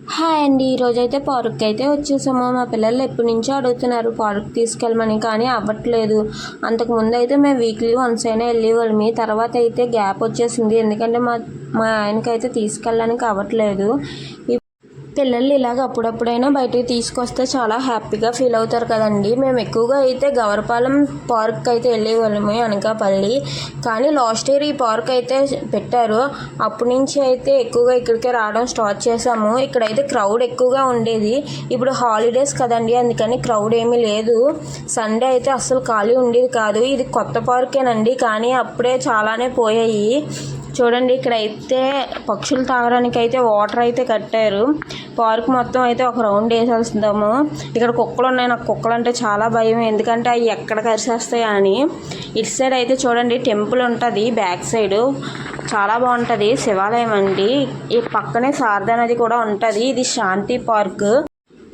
Hi అండి ఈరోజైతే park అయితే వచ్చేసాము. మా పిల్లలు ఎప్పటి నుంచో అడుగుతున్నారు పార్క్ తీసుకెళ్ళమని కానీ అవ్వట్లేదు. అంతకు ముందు అయితే మేము వీక్లీ వన్స్ అయినా వెళ్ళేవాళ్ళమి. తర్వాత అయితే గ్యాప్ వచ్చేసింది. ఎందుకంటే మా మా ఆయనకైతే తీసుకెళ్ళడానికి అవ్వట్లేదు. పిల్లలు పిల్లల్ని ఇలాగ అప్పుడప్పుడైనా బయటికి తీసుకొస్తే చాలా హ్యాపీగా ఫీల్ అవుతారు కదండి. మేము ఎక్కువగా అయితే గవరపాలెం పార్క్ అయితే వెళ్ళేవాళ్ళము అనకాపల్లి. కానీ లాస్ట్ ఇయర్ ఈ పార్క్ అయితే పెట్టారు. అప్పటి నుంచి అయితే ఎక్కువగా ఇక్కడికే రావడం స్టార్ట్ చేసాము ఇక్కడైతే క్రౌడ్ ఎక్కువగా ఉండేది. ఇప్పుడు హాలిడేస్ కదండి అందుకని క్రౌడ్ ఏమీ లేదు. సండే అయితే అస్సలు ఖాళీ ఉండేది కాదు. ఇది కొత్త పార్కేనండి. కానీ అప్పుడే చాలానే పోయాయి. చూడండి ఇక్కడ అయితే పక్షులు తాగడానికి అయితే వాటర్ అయితే కట్టారు. పార్క్ మొత్తం అయితే ఒక రౌండ్ వేసేస్తాము ఇక్కడ కుక్కలు ఉన్నాయి నాకు కుక్కలు అంటే చాలా భయం. ఎందుకంటే అవి ఎక్కడ కరిసేస్తాయి అని. ఇటు సైడ్ అయితే చూడండి టెంపుల్ ఉంటుంది. బ్యాక్ సైడ్ చాలా బాగుంటుంది శివాలయం అండి. ఈ పక్కనే శారదా నది కూడా ఉంటుంది. ఇది శాంతి పార్క్.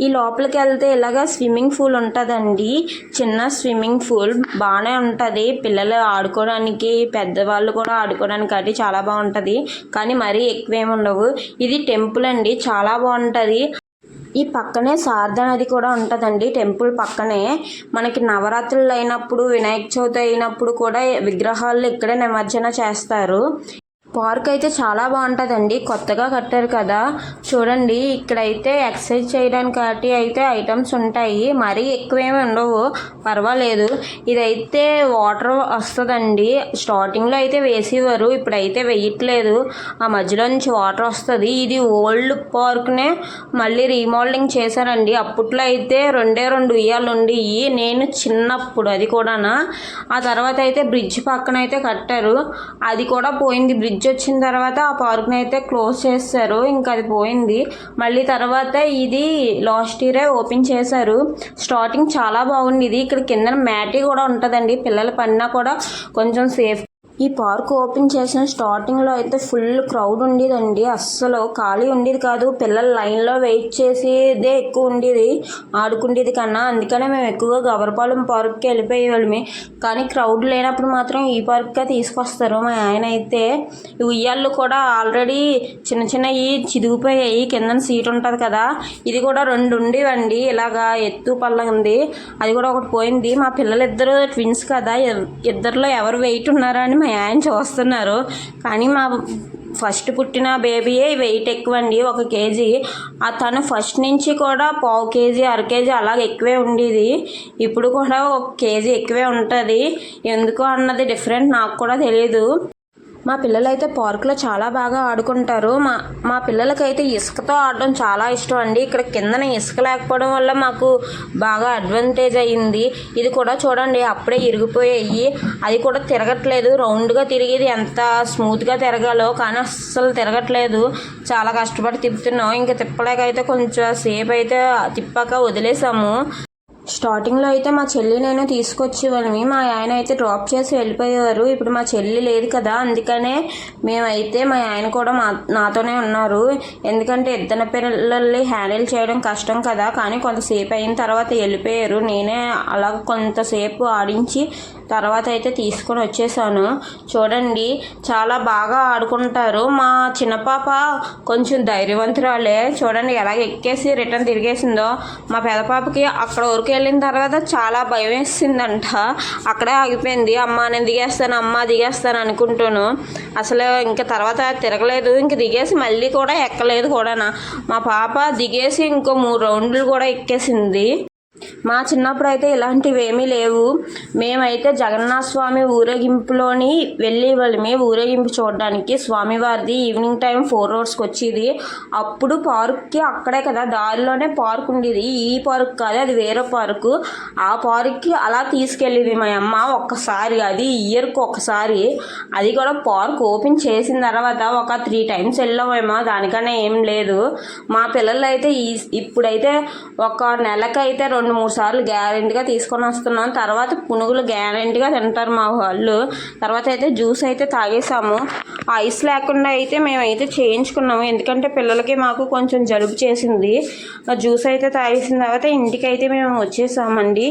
ఈ లోపలికి వెళ్తే ఇలాగ స్విమ్మింగ్ పూల్ ఉంటుందండి. చిన్న స్విమ్మింగ్ పూల్ బాగానే ఉంటుంది. పిల్లలు ఆడుకోవడానికి పెద్దవాళ్ళు కూడా ఆడుకోవడానికి అది చాలా బాగుంటుంది. కానీ మరీ ఎక్కువేమి ఉండవు. ఇది టెంపుల్ అండి. చాలా బాగుంటుంది. ఈ పక్కనే శారద నది కూడా ఉంటుందండి టెంపుల్ పక్కనే. మనకి నవరాత్రులు అయినప్పుడు వినాయక చవితి అయినప్పుడు కూడా విగ్రహాలు ఇక్కడే నిమజ్జన చేస్తారు. పార్క్ అయితే చాలా బాగుంటుందండి. కొత్తగా కట్టారు కదా. చూడండి ఇక్కడైతే ఎక్సర్సైజ్ చేయడానికి వాటి అయితే ఐటమ్స్ ఉంటాయి. మరీ ఎక్కువేమి ఉండవు. పర్వాలేదు. ఇదైతే వాటర్ వస్తుందండి. స్టార్టింగ్లో అయితే వేసేవారు. ఇప్పుడైతే వేయట్లేదు. ఆ మధ్యలో నుంచి వాటర్ వస్తుంది. ఇది ఓల్డ్ పార్క్నే మళ్ళీ రీమోడలింగ్ చేశారండి. అప్పట్లో అయితే రెండే రెండు ఉయ్యాలు ఉండి నేను చిన్నప్పుడు అది కూడానా. ఆ తర్వాత అయితే బ్రిడ్జ్ పక్కన అయితే కట్టారు. అది కూడా పోయింది బ్రిడ్జ్ వచ్చిన తర్వాత ఆ పార్క్ని అయితే క్లోజ్ చేస్తారు ఇంకా అది పోయింది. మళ్ళీ తర్వాత ఇది లాస్ట్ ఇయరే ఓపెన్ చేశారు. స్టార్టింగ్ చాలా బాగుంది ఇది ఇక్కడ కింద మ్యాటీ కూడా ఉంటుందండి. పిల్లలు పడినా కూడా కొంచెం సేఫ్ ఈ పార్క్ ఓపెన్ చేసిన స్టార్టింగ్లో అయితే ఫుల్ క్రౌడ్ ఉండేదండి. అస్సలు ఖాళీ ఉండేది కాదు. పిల్లలు లైన్లో వెయిట్ చేసేదే ఎక్కువ ఉండేది. ఆడుకుండేది కన్నా అందుకనే మేము ఎక్కువగా గవరపాలెం పార్క్కి వెళ్ళిపోయేవాళ్ళమి. కానీ క్రౌడ్ లేనప్పుడు మాత్రం ఈ పార్క్కే తీసుకొస్తారు మా ఆయన అయితే. ఉయ్యాళ్ళు కూడా ఆల్రెడీ చిన్న చిన్నవి చిదిగిపోయాయి. కింద సీట్ ఉంటుంది కదా. ఇది కూడా రెండు ఉండేవండి. ఇలాగా ఎత్తు పల్ల ఉంది అది కూడా ఒకటి పోయింది. మా పిల్లలిద్దరు ట్విన్స్ కదా. ఇద్దరిలో ఎవరు వెయిట్ ఉన్నారా అని మా ఆయన చూస్తున్నారు? కానీ మా ఫస్ట్ పుట్టిన బేబీయే వెయిట్ ఎక్కువ అండి ఒక కేజీ. ఆ తను ఫస్ట్ నుంచి కూడా పావు కేజీ అర కేజీ అలాగ ఎక్కువే ఉండేది. ఇప్పుడు కూడా ఒక కేజీ ఎక్కువే ఉంటుంది. ఎందుకు అన్నది డిఫరెంట్ నాకు కూడా తెలియదు మా పిల్లలు అయితే పార్కులో చాలా బాగా ఆడుకుంటారు. మా మా పిల్లలకైతే ఇసుకతో ఆడడం చాలా ఇష్టం అండి. ఇక్కడ కిందన ఇసుక లేకపోవడం వల్ల మాకు బాగా అడ్వాంటేజ్ అయ్యింది. ఇది కూడా చూడండి అప్పుడే ఇరిగిపోయాయి. అది కూడా తిరగట్లేదు. రౌండ్గా తిరిగేది ఎంత స్మూత్గా తిరగాలో కానీ అస్సలు తిరగట్లేదు. చాలా కష్టపడి తిప్పుతున్నాం. ఇంకా తిప్పలేక అయితే కొంచెం సేపు అయితే తిప్పాక వదిలేసాము. స్టార్టింగ్లో అయితే మా చెల్లి నేను తీసుకొచ్చేవాళ్ళమి. మా ఆయన అయితే డ్రాప్ చేసి వెళ్ళిపోయేవారు ఇప్పుడు మా చెల్లి లేదు కదా. అందుకనే మేమైతే మా ఆయన కూడా మా నాతోనే ఉన్నారు. ఎందుకంటే ఇద్దరు పిల్లల్ని హ్యాండిల్ చేయడం కష్టం కదా. కానీ కొంతసేపు అయిన తర్వాత వెళ్ళిపోయారు. నేనే అలా కొంతసేపు ఆడించి తర్వాత అయితే తీసుకొని వచ్చేసాను. చూడండి చాలా బాగా ఆడుకుంటారు. మా చిన్న పాప కొంచెం ధైర్యవంతురాలే. చూడండి ఎలాగ ఎక్కేసి రిటర్న్ తిరిగేసిందో. మా పెద్ద పాపకి అక్కడ వరకు వెళ్ళిన తర్వాత చాలా భయం వేసిందంట. అక్కడే ఆగిపోయింది. అమ్మ నేను దిగేస్తాను అమ్మ దిగేస్తాను అనుకుంటాను. అసలు ఇంకా తర్వాత తిరగలేదు. ఇంక దిగేసి మళ్ళీ కూడా ఎక్కలేదు కూడా మా పాప దిగేసి ఇంకో మూడు రౌండ్లు కూడా ఎక్కేసింది. మా చిన్నప్పుడు అయితే ఇలాంటివి ఏమీ లేవు. మేమైతే జగన్నాథ స్వామి ఊరేగింపులోని వెళ్ళి వాళ్ళమే ఊరేగింపు చూడడానికి స్వామివారిది ఈవినింగ్ టైం ఫోర్ అవర్స్కి వచ్చేది. అప్పుడు పార్క్కి అక్కడే కదా దారిలోనే పార్క్ ఉండేది. ఈ పార్క్ కాదు అది వేరే పార్కు. ఆ పార్క్కి అలా తీసుకెళ్ళేది మా అమ్మ ఒక్కసారి అది ఇయర్కి ఒకసారి అది కూడా పార్క్ ఓపెన్ చేసిన తర్వాత ఒక త్రీ టైమ్స్ వెళ్ళామేమో దానికన్నా ఏం లేదు. మా పిల్లలు అయితే ఈ ఇప్పుడైతే ఒక నెలకైతే రెండు మూడు సార్లు గ్యారెంటీగా తీసుకొని వస్తున్నాం తర్వాత పునుగులు గ్యారెంటీగా తింటారు మా వాళ్ళు. తర్వాత అయితే జ్యూస్ అయితే తాగేసాము ఐస్ లేకుండా అయితే మేమైతే చేయించుకున్నాము. ఎందుకంటే పిల్లలకి మాకు కొంచెం జలుబు చేసింది. జ్యూస్ అయితే తాగేసిన తర్వాత ఇంటికి అయితే మేము వచ్చేసామండి.